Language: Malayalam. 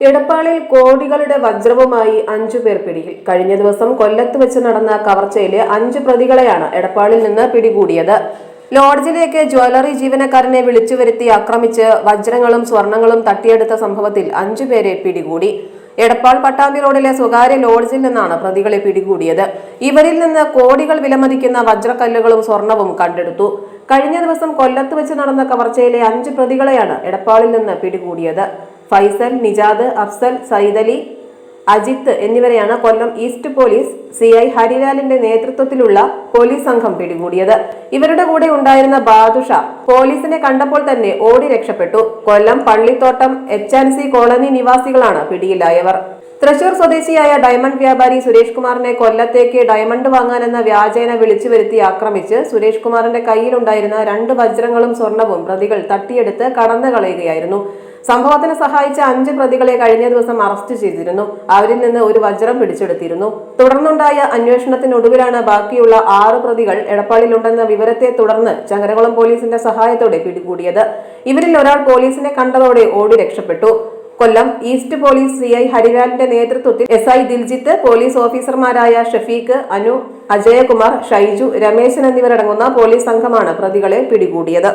എടപ്പാളിൽ കോടികളുടെ വജ്രവുമായി അഞ്ചു പേർ പിടിയിൽ. കഴിഞ്ഞ ദിവസം കൊല്ലത്ത് വെച്ച് നടന്ന കവർച്ചയിലെ അഞ്ചു പ്രതികളെയാണ് എടപ്പാളിൽ നിന്ന് പിടികൂടിയത്. ലോഡ്ജിലേക്ക് ജ്വല്ലറി ജീവനക്കാരനെ വിളിച്ചു വരുത്തി ആക്രമിച്ച് വജ്രങ്ങളും സ്വർണങ്ങളും തട്ടിയെടുത്ത സംഭവത്തിൽ അഞ്ചു പേരെ പിടികൂടി. എടപ്പാൾ പട്ടാമ്പി റോഡിലെ സ്വകാര്യ ലോഡ്ജിൽ നിന്നാണ് പ്രതികളെ പിടികൂടിയത്. ഇവരിൽ നിന്ന് കോടികൾ വിലമതിക്കുന്ന വജ്രക്കല്ലുകളും സ്വർണവും കണ്ടെടുത്തു. കഴിഞ്ഞ ദിവസം കൊല്ലത്ത് വെച്ച് നടന്ന കവർച്ചയിലെ അഞ്ച് പ്രതികളെയാണ് എടപ്പാളിൽ നിന്ന് പിടികൂടിയത്. ഫൈസൽ നിജാദ് അഫ്സൽ സൈദലി അജിത്ത് എന്നിവരെയാണ് Kollam east police C I ഹരിലാലിന്റെ നേതൃത്വത്തിലുള്ള പോലീസ് സംഘം പിടികൂടിയത്. ഇവരുടെ കൂടെ ഉണ്ടായിരുന്ന ബാദുഷ പോലീസിനെ കണ്ടപ്പോൾ തന്നെ ഓടി രക്ഷപ്പെട്ടു. Kollam Pallithottam H and C colony നിവാസികളാണ് പിടിയിലായവർ. തൃശൂർ സ്വദേശിയായ ഡയമണ്ട് വ്യാപാരി സുരേഷ് കുമാറിനെ കൊല്ലത്തേക്ക് ഡയമണ്ട് വാങ്ങാനെന്ന വ്യാജേന വിളിച്ചു വരുത്തി ആക്രമിച്ച് സുരേഷ് കുമാറിന്റെ കയ്യിലുണ്ടായിരുന്ന രണ്ട് വജ്രങ്ങളും സ്വർണവും പ്രതികൾ തട്ടിയെടുത്ത് കടന്നു കളയുകയായിരുന്നു സംഭവത്തിന് സഹായിച്ച അഞ്ച് പ്രതികളെ കഴിഞ്ഞ ദിവസം അറസ്റ്റ് ചെയ്തിരുന്നു. അവരിൽ നിന്ന് ഒരു വജ്രം പിടിച്ചെടുത്തിരുന്നു. തുടർന്നുണ്ടായ അന്വേഷണത്തിനൊടുവിലാണ് ബാക്കിയുള്ള ആറ് പ്രതികൾ എടപ്പാളിലുണ്ടെന്ന വിവരത്തെ തുടർന്ന് ചങ്ങരകുളം പോലീസിന്റെ സഹായത്തോടെ പിടികൂടിയത്. ഇവരിൽ ഒരാൾ പോലീസിനെ കണ്ടതോടെ ഓടി രക്ഷപ്പെട്ടു. Kollam east police C I ഹരിലാലിന്റെ നേതൃത്വത്തിൽ എസ് ഐ ദിൽജിത്ത് പോലീസ് ഓഫീസർമാരായ ഷഫീഖ് അനു അജയകുമാർ ഷൈജു രമേശൻ എന്നിവരടങ്ങുന്ന പോലീസ് സംഘമാണ് പ്രതികളെ പിടികൂടിയത്.